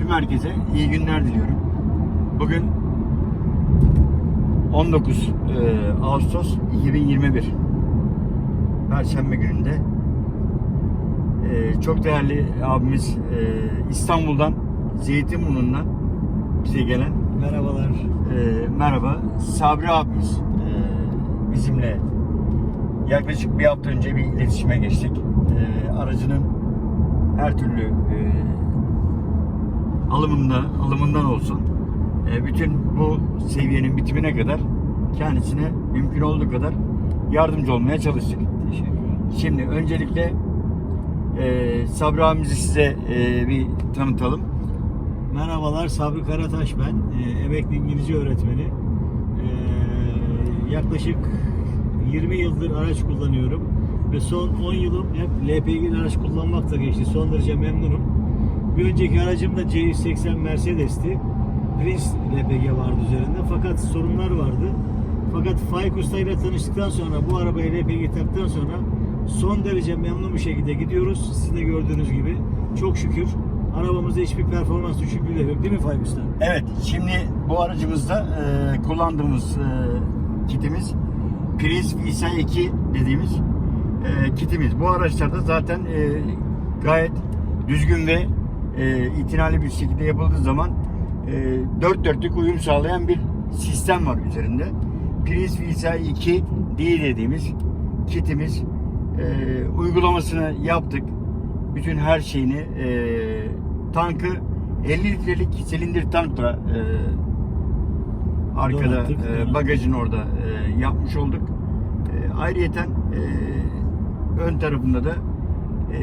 Tüm herkese iyi günler diliyorum. Bugün 19 e, Ağustos 2021 Perşembe gününde e, çok değerli abimiz e, İstanbul'dan Zeytinburnu'ndan bize gelen Merhabalar. e, merhaba Sabri abimiz e, bizimle yaklaşık bir hafta önce bir iletişime geçtik. E, aracının her türlü e, alımında alımından olsun e, bütün bu seviyenin bitimine kadar kendisine mümkün olduğu kadar yardımcı olmaya çalıştık. Şimdi öncelikle e, Sabri abimizi size e, bir tanıtalım. Merhabalar Sabri Karataş ben. Ee, emekli İngilizce öğretmeni. Ee, yaklaşık 20 yıldır araç kullanıyorum. Ve son 10 yılım hep LPG araç kullanmakla geçti. Son derece memnunum. Bir önceki aracım da C180 Mercedes'ti. Prince LPG vardı üzerinde. Fakat sorunlar vardı. Fakat Faik Usta ile tanıştıktan sonra bu arabaya LPG taktıktan sonra son derece memnun bir şekilde gidiyoruz. Sizin de gördüğünüz gibi. Çok şükür arabamızda hiçbir performans düşüklüğü yok. Değil mi Faik Usta? Evet, şimdi bu aracımızda e, kullandığımız e, kitimiz Prince Visa 2 dediğimiz e, kitimiz. Bu araçlarda zaten e, gayet düzgün ve e, itinali bir şekilde yapıldığı zaman e, dört dörtlük uyum sağlayan bir sistem var üzerinde. Prince Visa 2 D dediğimiz kitimiz e, uygulamasını yaptık. Bütün her şeyini e, tankı 50 litrelik silindir tankla e, arkada Donattık, e, bagajın orada e, yapmış olduk. E, ayrıyeten e, ön tarafında da e,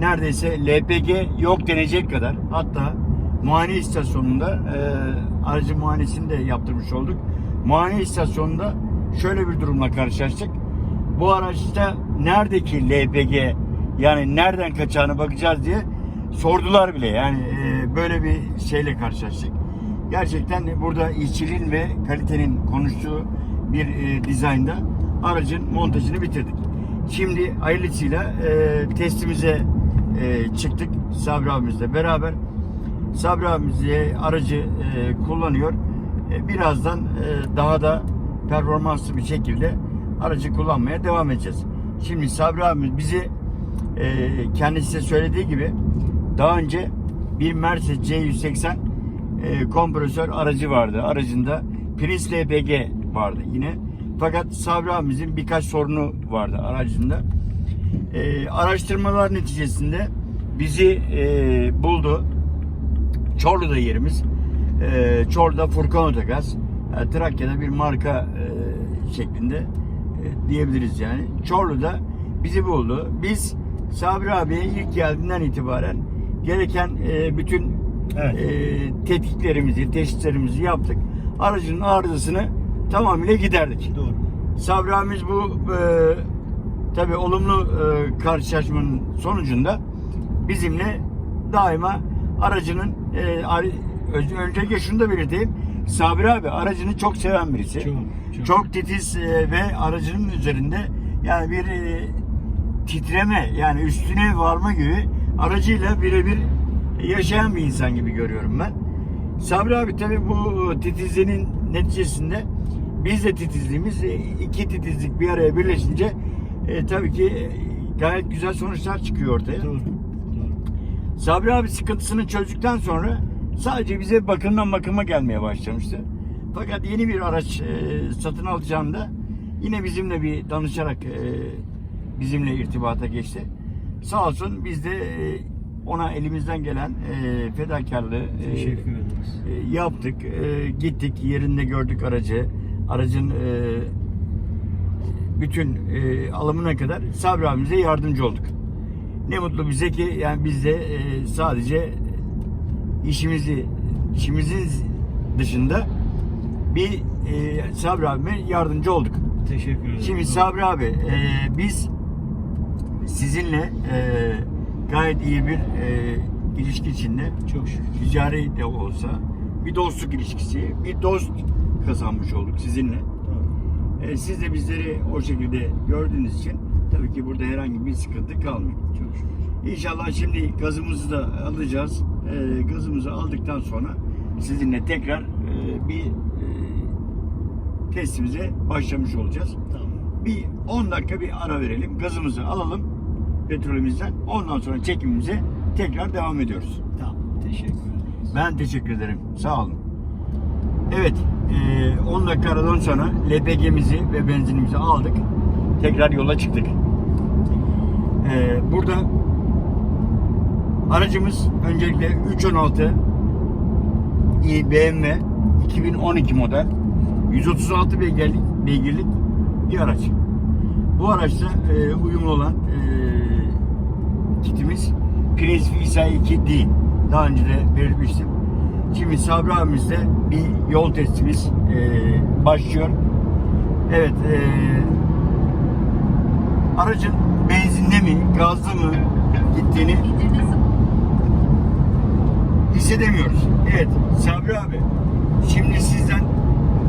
neredeyse LPG yok denecek kadar hatta muayene istasyonunda e, aracı muayenesini de yaptırmış olduk. Muayene istasyonunda şöyle bir durumla karşılaştık. Bu araçta neredeki LPG yani nereden kaçağını bakacağız diye sordular bile. Yani e, böyle bir şeyle karşılaştık. Gerçekten burada işçiliğin ve kalitenin konuştuğu bir e, dizaynda aracın montajını bitirdik. Şimdi hayırlısıyla e, testimize e, çıktık Sabri abimizle beraber. Sabri abimiz aracı e, kullanıyor. E, birazdan e, daha da performanslı bir şekilde aracı kullanmaya devam edeceğiz. Şimdi Sabri abimiz bizi e, kendisi de söylediği gibi daha önce bir Mercedes C180 e, kompresör aracı vardı. Aracında Prince LPG vardı yine. Fakat Sabri abimizin birkaç sorunu vardı aracında. E, araştırmalar neticesinde bizi e, buldu. Çorlu'da yerimiz. E, Çorlu'da Furkan Otogaz. E, Trakya'da bir marka e, şeklinde e, diyebiliriz yani. Çorlu'da bizi buldu. Biz Sabri abiye ilk geldiğinden itibaren gereken e, bütün Evet. e, tetkiklerimizi, testlerimizi yaptık. Aracın arızasını tamamıyla giderdik. Doğru. Sabri abimiz bu e, tabi olumlu e, karşılaşmanın sonucunda bizimle daima aracının e, öncelikle şunu da belirteyim. Sabri abi aracını çok seven birisi. Çok, çok. Çok titiz e, ve aracının üzerinde yani bir e, titreme yani üstüne varma gibi aracıyla birebir yaşayan bir insan gibi görüyorum ben. Sabri abi tabi bu titizliğinin neticesinde biz de titizliğimiz e, iki titizlik bir araya birleşince e, tabii ki e, gayet güzel sonuçlar çıkıyor ortaya. Doğru. Doğru. Sabri abi sıkıntısını çözdükten sonra sadece bize bakımdan bakıma gelmeye başlamıştı. Fakat yeni bir araç e, satın alacağında yine bizimle bir danışarak e, bizimle irtibata geçti. Sağ olsun biz de e, ona elimizden gelen e, fedakarlığı e, e, yaptık. E, gittik yerinde gördük aracı. Aracın e, bütün e, alımına kadar Sabri abimize yardımcı olduk. Ne mutlu bize ki yani biz de e, sadece işimizi işimizin dışında bir e, Sabri abime yardımcı olduk. Teşekkür ederim. Şimdi Sabri abi e, biz sizinle e, gayet iyi bir e, ilişki içinde çok şükür. ticari de olsa bir dostluk ilişkisi, bir dost kazanmış olduk sizinle. E, siz de bizleri o şekilde gördüğünüz için tabii ki burada herhangi bir sıkıntı kalmıyor. Çok şükür. İnşallah şimdi gazımızı da alacağız. Ee, gazımızı aldıktan sonra sizinle tekrar e, bir e, testimize başlamış olacağız. Tamam. Bir 10 dakika bir ara verelim. Gazımızı alalım petrolümüzden. Ondan sonra çekimimize tekrar devam ediyoruz. Tamam. Teşekkür ederiz. Ben teşekkür ederim. Sağ olun. Evet, eee, 10 dakika aradan sonra LPG'mizi ve benzinimizi aldık. Tekrar yola çıktık. Eee, burada aracımız öncelikle 316 i BMW 2012 model 136 beygirlik, beygirlik bir araç. Bu araçta eee, uyumlu olan eee, kitimiz Prince Visa 2 değil. Daha önce de belirtmiştim. Şimdi Sabri abimizle bir yol testimiz eee, başlıyor. Evet, eee, aracın benzinde mi, gazlı mı gittiğini hissedemiyoruz. Evet, Sabri abi, şimdi sizden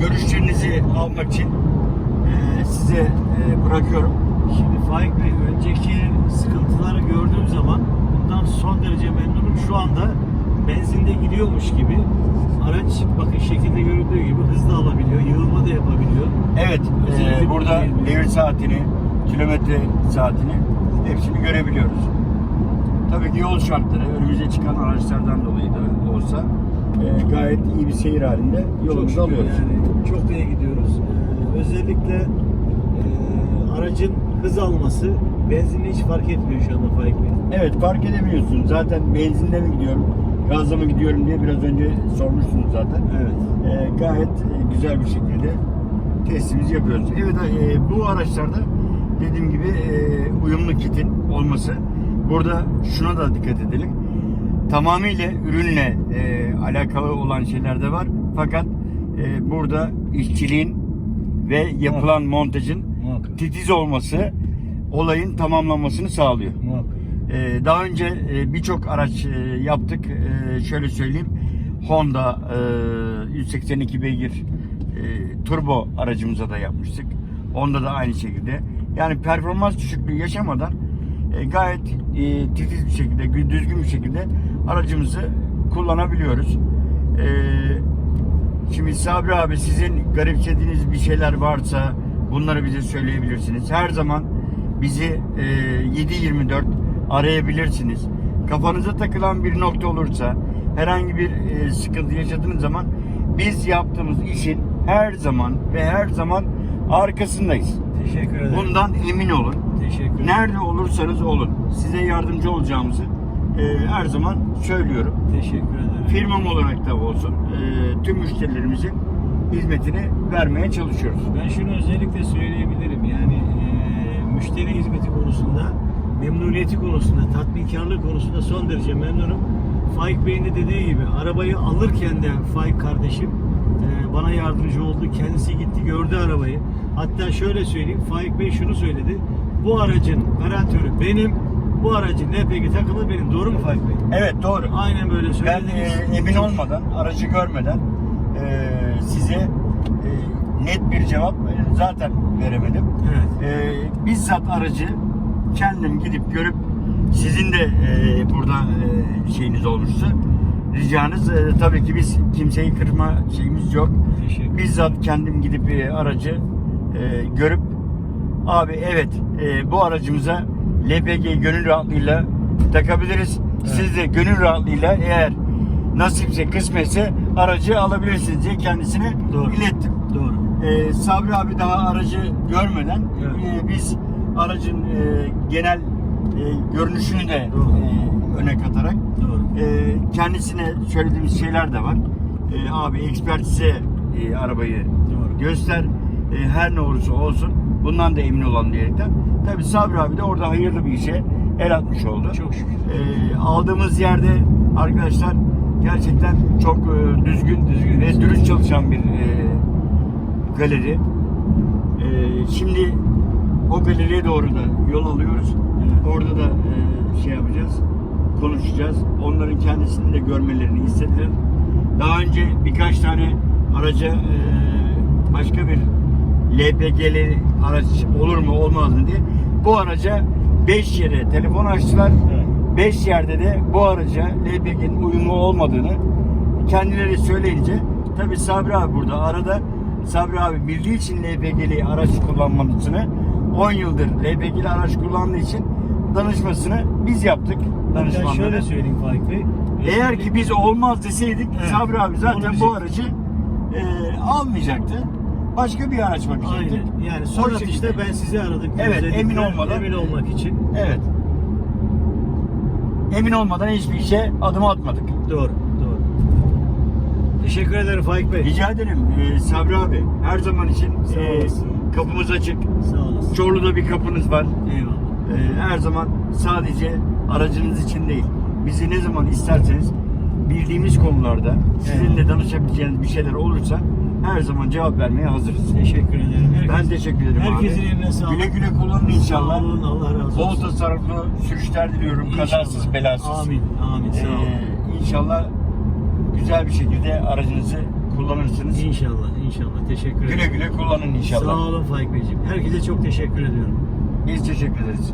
görüşlerinizi almak için eee, size eee, bırakıyorum. Şimdi Faik Bey önceki sıkıntıları gördüğüm zaman bundan son derece memnunum. Şu anda benzinde gidiyormuş gibi araç bakın şekilde görüldüğü gibi hızlı alabiliyor, yığılma da yapabiliyor. Evet, Özellikle eee, burada bu- devir saatini, kilometre saatini hepsini görebiliyoruz. Tabii ki yol şartları önümüze çıkan araçlardan dolayı da olsa eee, gayet iyi bir seyir halinde yolumuzu alıyoruz. Yani çok iyi gidiyoruz. Ee, özellikle e, aracın hız alması benzinle hiç fark etmiyor şu anda Faik Bey. Evet fark edemiyorsun. Zaten benzinde mi gidiyorum, gazla mı gidiyorum diye biraz önce sormuştunuz zaten. Evet. Gayet e, güzel bir şekilde testimizi yapıyoruz. Evet e, bu araçlarda dediğim gibi e, uyumlu kitin olması. Burada şuna da dikkat edelim. Tamamıyla ürünle e, alakalı olan şeyler de var. Fakat e, burada işçiliğin ve yapılan montajın Muhakkak. titiz olması olayın tamamlanmasını sağlıyor. Muhakkak. Ee, daha önce e, birçok araç e, yaptık. Ee, şöyle söyleyeyim. Honda e, 182 beygir e, turbo aracımıza da yapmıştık. Onda da aynı şekilde. Yani performans düşüklüğü yaşamadan gayet titiz bir şekilde, gü- düzgün bir şekilde aracımızı kullanabiliyoruz. Şimdi Sabri abi sizin garipsediğiniz bir şeyler varsa bunları bize söyleyebilirsiniz. Her zaman bizi e, 7-24 arayabilirsiniz. Kafanıza takılan bir nokta olursa herhangi bir e, sıkıntı yaşadığınız zaman biz yaptığımız işin her zaman ve her zaman arkasındayız. Teşekkür ederim. Bundan emin olun. Teşekkür ederim. Nerede olursanız olun. Size yardımcı olacağımızı e, her zaman söylüyorum. Teşekkür ederim. Firmam olarak da olsun e, tüm müşterilerimizin hizmetini vermeye çalışıyoruz. Ben şunu özellikle söyleyebilirim. Yani e, müşteri hizmeti konusunda, memnuniyeti konusunda, tatminkarlık konusunda son derece memnunum. Faik Bey'in de dediği gibi arabayı alırken de Faik kardeşim e, bana yardımcı oldu. Kendisi gitti gördü arabayı. Hatta şöyle söyleyeyim. Faik Bey şunu söyledi. Bu aracın garantörü benim. Bu aracın LPG takımı benim. Doğru mu Faik Bey? Evet doğru. Aynen böyle Ben söylediniz. e, emin olmadan, aracı görmeden e, size e, net bir cevap e, zaten veremedim. Evet. E, bizzat aracı kendim gidip görüp sizin de e, burada e, şeyiniz olmuşsa ricanız e, tabii ki biz kimseyi kırma şeyimiz yok. Bizzat kendim gidip e, aracı e, görüp abi evet e, bu aracımıza LPG gönül rahatlığıyla takabiliriz. Siz de gönül rahatlığıyla eğer nasipse kısmetse aracı alabilirsiniz diye kendisine Doğru. ilettim. Ee, Sabri abi daha aracı görmeden Evet. e, biz aracın e, genel e, görünüşünü de Doğru. e, öne katarak Doğru. e, kendisine söylediğimiz şeyler de var. E, abi ekspertize e, arabayı Doğru. göster. E, her ne olursa olsun bundan da emin olan diyerekten. Tabi Sabri abi de orada hayırlı bir işe el atmış oldu. Çok şükür. E, aldığımız yerde arkadaşlar gerçekten çok e, düzgün, düzgün ve dürüst çalışan bir e, galeri. E, şimdi o galeriye doğru da yol alıyoruz. Evet. Orada da e, şey yapacağız, konuşacağız. Onların kendisini de görmelerini istediler. Daha önce birkaç tane araca e, başka bir LPG'li araç olur mu olmaz mı diye bu araca 5 yere telefon açtılar. Evet. 5 yerde de bu araca LPG'nin uyumlu olmadığını kendileri söyleyince tabi Sabri abi burada arada Sabri abi bildiği için LPG'li araç kullanmasını 10 yıldır LPG'li araç kullandığı için danışmasını biz yaptık Ben danışmanlara. şöyle söyleyeyim Faik Bey. Eğer ki biz olmaz deseydik Evet. Sabri abi zaten bu aracı e, almayacaktı. Başka bir araç bakacaktı. Aynen. Yani şekilde. işte ben sizi aradım. Evet, özellikle emin olmadan. Emin olmak için. Evet. Emin olmadan hiçbir işe adım atmadık. Doğru. Teşekkür ederim Faik Bey. Rica ederim e, Sabri abi. Her zaman için Sağ e, olasın. kapımız açık. Sağ olasın. Çorlu'da bir kapınız var. Eyvallah. E, her zaman sadece aracınız için değil. Bizi ne zaman isterseniz bildiğimiz konularda sizinle danışabileceğiniz bir şeyler olursa her zaman cevap vermeye hazırız. Teşekkür ederim. Herkes, Ben teşekkür ederim Herkesin abi. eline sağlık. Güle güle kullanın inşallah. Sağ olun. Allah razı Bol olsun. tasarruflu sürüşler diliyorum. İnşallah. Kazasız belasız. Amin. Amin. Sağ olun. Ee, inşallah güzel bir şekilde aracınızı kullanırsınız. İnşallah. İnşallah. Teşekkür ederim. Güle güle kullanın inşallah. Sağ olun Faik Beyciğim. Herkese çok teşekkür ediyorum. Biz teşekkür ederiz.